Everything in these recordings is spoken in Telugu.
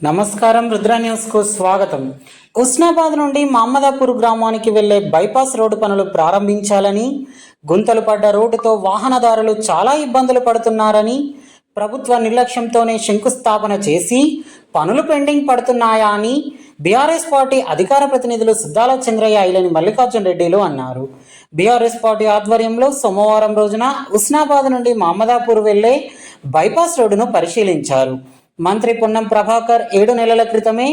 నమస్కారం రుద్ర న్యూస్కు స్వాగతం. ఉస్నాబాద్ నుండి మహమ్మదాపూర్ గ్రామానికి వెళ్ళే బైపాస్ రోడ్డు పనులు ప్రారంభించాలని గుంతలు పడ్డ రోడ్డుతో వాహనదారులు చాలా ఇబ్బందులు పడుతున్నారని ప్రభుత్వ నిర్లక్ష్యంతోనే శంకుస్థాపన చేసి పనులు పెండింగ్ పడుతున్నాయా అని బీఆర్ఎస్ పార్టీ అధికార ప్రతినిధులు సుద్దాల చంద్రయ్య ఐలని మల్లికార్జున రెడ్డిలు అన్నారు. బీఆర్ఎస్ పార్టీ ఆధ్వర్యంలో సోమవారం రోజున ఉస్నాబాద్ నుండి మహమ్మదాపూర్ వెళ్ళే బైపాస్ రోడ్డును పరిశీలించారు. మంత్రి పొన్నం ప్రభాకర్ ఏడు నెలల క్రితమే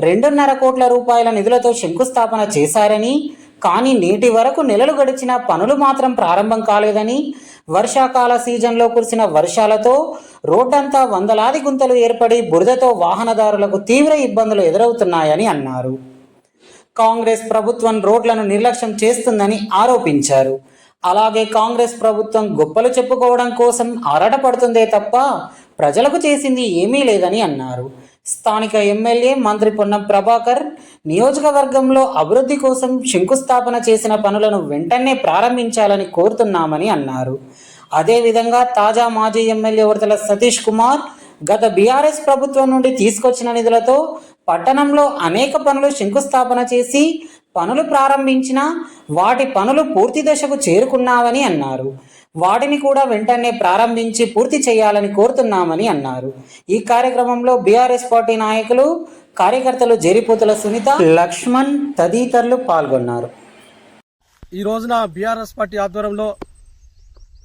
రెండున్నర కోట్ల రూపాయల నిధులతో శంకుస్థాపన చేశారని కానీ నేటి వరకు నెలలు గడిచిన పనులు మాత్రం ప్రారంభం కాలేదని వర్షాకాల సీజన్లో కురిసిన వర్షాలతో రోడ్డంతా వందలాది గుంతలు ఏర్పడి బురదతో వాహనదారులకు తీవ్ర ఇబ్బందులు ఎదురవుతున్నాయని అన్నారు. కాంగ్రెస్ ప్రభుత్వం రోడ్లను నిర్లక్ష్యం చేస్తుందని ఆరోపించారు. అలాగే కాంగ్రెస్ ప్రభుత్వం గొప్పలు చెప్పుకోవడం కోసం ఆరాటపడుతుందే తప్ప ప్రజలకు చేసింది ఏమీ లేదని అన్నారు. స్థానిక ఎమ్మెల్యే మంత్రి పొన్నం ప్రభాకర్ నియోజకవర్గంలో అభివృద్ధి కోసం శంకుస్థాపన చేసిన పనులను వెంటనే ప్రారంభించాలని కోరుతున్నామని అన్నారు. అదేవిధంగా తాజా మాజీ ఎమ్మెల్యే ఉడతల సతీష్ కుమార్ గత బీఆర్ఎస్ ప్రభుత్వం నుండి తీసుకొచ్చిన నిధులతో పట్టణంలో అనేక పనులు శంకుస్థాపన చేసి పనులు ప్రారంభించిన వాటి పనులు పూర్తి దశకు చేరుకున్నావని అన్నారు. వాటిని కూడా వెంటనే ప్రారంభించి పూర్తి చేయాలని కోరుతున్నామని అన్నారు. ఈ కార్యక్రమంలో బీఆర్ఎస్ పార్టీ నాయకులు కార్యకర్తలు జేరిపోతుల సునీత లక్ష్మణ్ తదితరులు పాల్గొన్నారు. ఈ రోజున బీఆర్ఎస్ పార్టీ ఆధ్వర్యంలో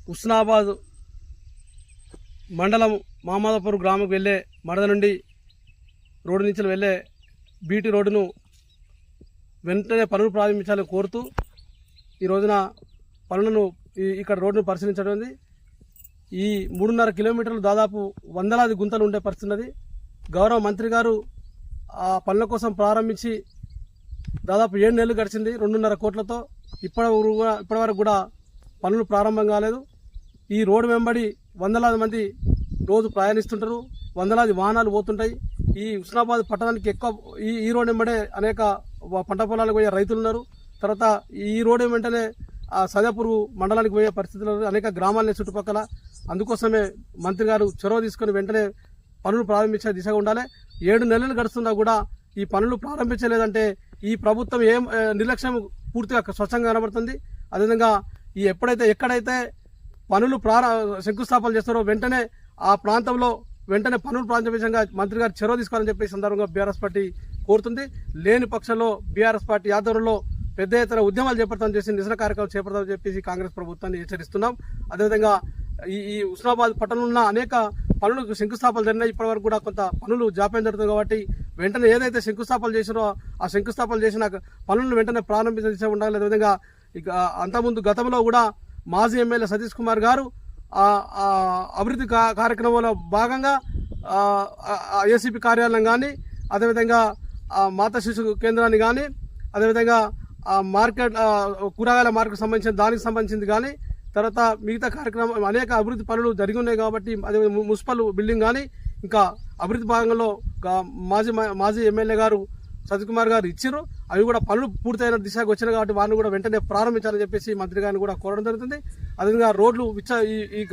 హుస్నాబాద్ మండలం మహమ్మదాపూర్ గ్రామంకి వెళ్ళే మడద నుండి రోడ్డు నుంచి వెళ్ళే బీటీ రోడ్డును వెంటనే పనులు ప్రారంభించాలని కోరుతూ ఈ రోజున పనులను ఇక్కడ రోడ్డును పరిశీలించడం ఉంది. ఈ మూడున్నర కిలోమీటర్లు దాదాపు వందలాది గుంతలు ఉండే పరిస్థితి ఉన్నది. గౌరవ మంత్రి గారు ఆ పనుల కోసం ప్రారంభించి దాదాపు ఏడు నెలలు గడిచింది రెండున్నర కోట్లతో. ఇప్పటి వరకు కూడా ఇప్పటి వరకు కూడా పనులు ప్రారంభం కాలేదు. ఈ రోడ్డు వెంబడి వందలాది మంది రోజు ప్రయాణిస్తుంటారు. వందలాది వాహనాలు పోతుంటాయి. ఈ హుస్నాబాద్ పట్టణానికి ఎక్కువ ఈ ఈ రోడ్డు వెంబడే అనేక పంట పొలాలకు పోయే రైతులు ఉన్నారు. తర్వాత ఈ రోడ్డు వెంటనే సదాపూర్ మండలానికి పోయే పరిస్థితుల్లో అనేక గ్రామాలని చుట్టుపక్కల అందుకోసమే మంత్రి గారు చొరవ తీసుకొని వెంటనే పనులు ప్రారంభించే దిశగా ఉండాలి. ఏడు నెలలు గడుస్తున్నా కూడా ఈ పనులు ప్రారంభించలేదంటే ఈ ప్రభుత్వం ఏం నిర్లక్ష్యం పూర్తిగా స్వచ్ఛంగా కనబడుతుంది. అదేవిధంగా ఈ ఎప్పుడైతే ఎక్కడైతే పనులు ప్రార శంకుస్థాపన చేస్తారో వెంటనే ఆ ప్రాంతంలో వెంటనే పనులు ప్రారంభించగా మంత్రి గారు చొరవ తీసుకోవాలని చెప్పి సందర్భంగా బీఆర్ఎస్ పార్టీ కోరుతుంది. లేని పక్షంలో బీఆర్ఎస్ పార్టీ ఆధ్వర్యంలో పెద్ద ఎత్తున ఉద్యమాలు చేపడతామని చేసి నిరసన కార్యక్రమాలు చేపడతామని చెప్పేసి కాంగ్రెస్ ప్రభుత్వాన్ని హెచ్చరిస్తున్నాం. అదేవిధంగా ఈ ఈ హుస్నాబాద్ పట్టణంలో ఉన్న అనేక పనులకు శంకుస్థాపనలు జరిగినాయి. ఇప్పటివరకు కూడా కొంత పనులు జాప్యం జరుగుతుంది కాబట్టి వెంటనే ఏదైతే శంకుస్థాపనలు చేసినో ఆ శంకుస్థాపనలు చేసిన పనులను వెంటనే ప్రారంభించే ఉండాలి. అదేవిధంగా ఇక అంతకుముందు గతంలో కూడా మాజీ ఎమ్మెల్యే సతీష్ కుమార్ గారు అభివృద్ధి కా- కార్యక్రమంలో భాగంగా ఏసీపీ కార్యాలయం కానీ అదేవిధంగా మాత మాతా శిశు కేంద్రాన్ని కానీ అదేవిధంగా ఆ మార్కెట్ కూరగాయల మార్కెట్ సంబంధించిన దానికి సంబంధించింది కానీ తర్వాత మిగతా కార్యక్రమం అనేక అభివృద్ధి పనులు జరిగి ఉన్నాయి కాబట్టి అదే మున్సిపల్ బిల్డింగ్ కానీ ఇంకా అభివృద్ధి భాగంలో మాజీ మాజీ ఎమ్మెల్యే గారు సతీష్ గారు ఇచ్చారు. అవి కూడా పనులు పూర్తయిన దిశకు వచ్చినాయి కాబట్టి వారిని కూడా వెంటనే ప్రారంభించాలని చెప్పేసి మంత్రి గారిని కూడా కోరడం జరుగుతుంది. అదేవిధంగా రోడ్లు విచ్చ ఈ ఈ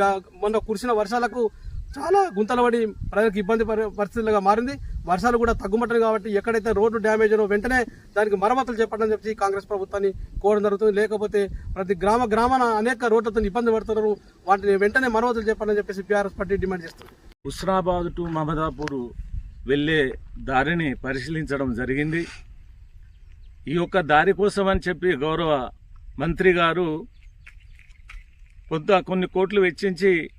మొన్న కురిసిన వర్షాలకు చాలా గుంతలు పడి ప్రజలకు ఇబ్బంది పరి- పరిస్థితులుగా మారింది. వర్షాలు కూడా తగ్గుమట్టదు కాబట్టి ఎక్కడైతే రోడ్డు డ్యామేజ్ వెంటనే దానికి మరమ్మతులు చేపట్టని చెప్పి కాంగ్రెస్ ప్రభుత్వాన్ని కోరడం జరుగుతుంది. లేకపోతే ప్రతి గ్రామ గ్రామాన అనేక రోడ్లతో ఇబ్బంది పడుతున్నారు. వాటిని వెంటనే మరమ్మతులు చేపట్టని చెప్పేసి బీఆర్ఎస్ పార్టీ డిమాండ్ చేస్తుంది. హుస్నాబాద్ టు మమదాపూర్ వెళ్ళే దారిని పరిశీలించడం జరిగింది. ఈ యొక్క దారి కోసం అని చెప్పి గౌరవ మంత్రి గారు కొంత కొన్ని కోట్లు వెచ్చించి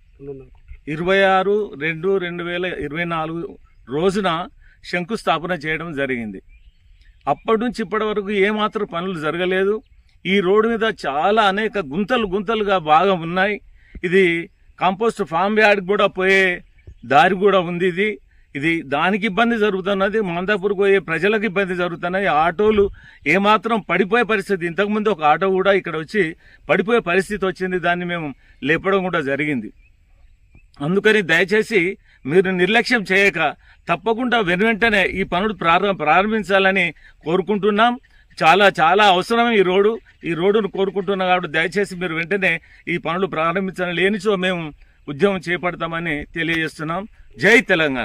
ఇరవై ఆరు రెండు రెండు వేల ఇరవై నాలుగు రోజున శంకుస్థాపన చేయడం జరిగింది. అప్పటి నుంచి ఇప్పటి వరకు ఏమాత్రం పనులు జరగలేదు. ఈ రోడ్డు మీద చాలా అనేక గుంతలు గుంతలుగా బాగా ఉన్నాయి. ఇది కంపోస్ట్ ఫామ్ యార్డ్ కూడా పోయే దారి కూడా ఉంది ఇది. ఇది దానికి ఇబ్బంది జరుగుతున్నది. మందాపూర్ పోయే ప్రజలకు ఇబ్బంది జరుగుతున్నది. ఆటోలు ఏమాత్రం పడిపోయే పరిస్థితి. ఇంతకుముందు ఒక ఆటో కూడా ఇక్కడ వచ్చి పడిపోయే పరిస్థితి వచ్చింది. దాన్ని మేము లేపడం కూడా జరిగింది. అందుకని దయచేసి మీరు నిర్లక్ష్యం చేయక తప్పకుండా వెను వెంటనే ఈ పనులు ప్రారంభ ప్రారంభించాలని కోరుకుంటున్నాం. చాలా చాలా అవసరం ఈ రోడ్డు. ఈ రోడ్డును కోరుకుంటున్నాం కాబట్టి దయచేసి మీరు వెంటనే ఈ పనులు ప్రారంభించాలని లేనిచో మేము ఉద్యమం చేపడతామని తెలియజేస్తున్నాం. జై తెలంగాణ.